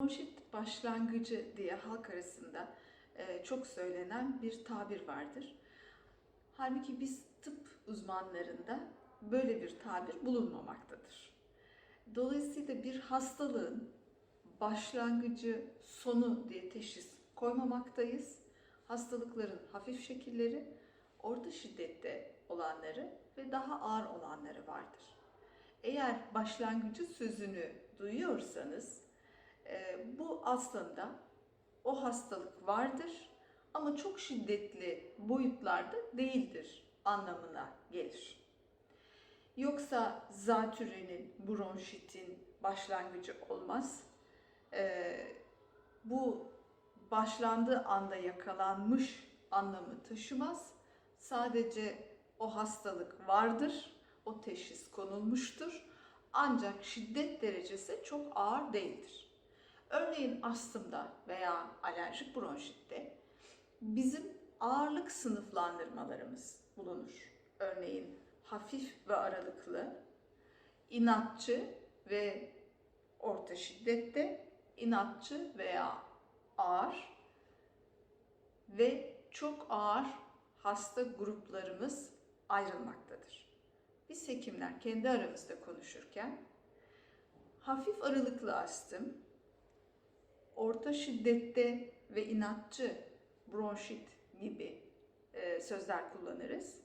Bronşit başlangıcı diye halk arasında e, çok söylenen bir tabir vardır. Halbuki biz tıp uzmanlarında böyle bir tabir bulunmamaktadır. Dolayısıyla bir hastalığın başlangıcı, sonu diye teşhis koymamaktayız. Hastalıkların hafif şekilleri, orta şiddette olanları ve daha ağır olanları vardır. Eğer başlangıcı sözünü duyuyorsanız aslında o hastalık vardır ama çok şiddetli boyutlarda değildir anlamına gelir. Yoksa zatürrenin, bronşitin başlangıcı olmaz. E, bu başlandığı anda yakalanmış anlamı taşımaz. Sadece o hastalık vardır, o teşhis konulmuştur. Ancak şiddet derecesi çok ağır değildir. Örneğin astımda veya alerjik bronşitte bizim ağırlık sınıflandırmalarımız bulunur. Örneğin hafif ve aralıklı, inatçı ve orta şiddette, inatçı veya ağır ve çok ağır hasta gruplarımız ayrılmaktadır. Biz hekimler kendi aramızda konuşurken hafif aralıklı astım, orta şiddette ve inatçı bronşit gibi e, sözler kullanırız.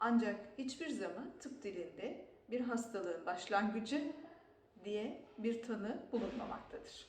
Ancak hiçbir zaman tıp dilinde bir hastalığın başlangıcı diye bir tanı bulunmamaktadır.